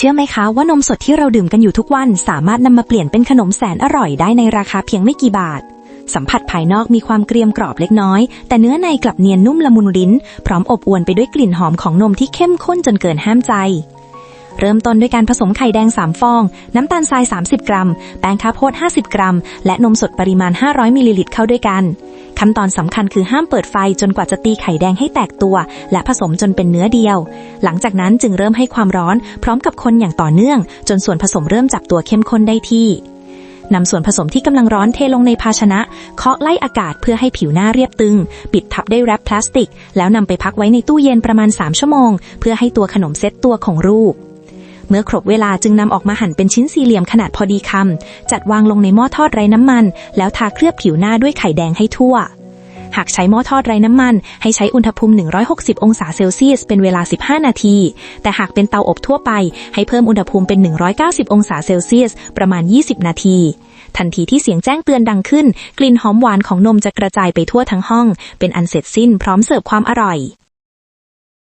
เชื่อไหมคะว่านมสดที่เราดื่มกันอยู่ทุกวันสามารถนำมาเปลี่ยนเป็นขนมแสนอร่อยได้ในราคาเพียงไม่กี่บาท สัมผัสภายนอกมีความเกรียมกรอบเล็กน้อย แต่เนื้อในกลับเนียนนุ่มละมุนลิ้น พร้อมอบอวลไปด้วยกลิ่นหอมของนมที่เข้มข้นจนเกินห้ามใจ เริ่มต้นด้วยการผสมไข่แดง 3 ฟอง น้ำตาลทราย 30 กรัม แป้งข้าวโพด 50 กรัม และนมสดปริมาณ 500 มิลลิลิตรเข้าด้วยกัน ขั้นตอนสำคัญคือห้ามเปิดไฟจนกว่าจะตีไข่แดงให้แตกตัว และผสมจนเป็นเนื้อเดียว หลังจากนั้นจึงเริ่มให้ความร้อน พร้อมกับคนอย่างต่อเนื่อง จนส่วนผสมเริ่มจับตัวเข้มข้นได้ที่นำส่วนผสมที่กำลังร้อนเทลงในภาชนะ เคาะไล่อากาศเพื่อให้ผิวหน้าเรียบตึง ปิดทับด้วยแรปพลาสติก แล้วนำไปพักไว้ในตู้เย็นประมาณ 3 ชั่วโมง เพื่อให้ตัวขนมเซ็ตตัวของรูป เมื่อครบเวลาจึงนำออกมาหั่นเป็นชิ้นสี่เหลี่ยมขนาดพอดีคำ จัดวางลงในหม้อทอดไร้น้ำมัน แล้วทาเคลือบผิวหน้าด้วยไข่แดงให้ทั่ว หากใช้หม้อทอดไร้น้ำมัน ให้ใช้อุณหภูมิ 160 องศาเซลเซียส เป็นเวลา 15 นาที แต่หากเป็นเตาอบทั่วไป ให้เพิ่มอุณหภูมิเป็น 190 องศาเซลเซียส ประมาณ 20 นาที ทันทีที่เสียงแจ้งเตือนดังขึ้น กลิ่นหอมหวานของนมจะกระจายไปทั่วทั้งห้อง เป็นอันเสร็จสิ้นพร้อมเสิร์ฟความอร่อย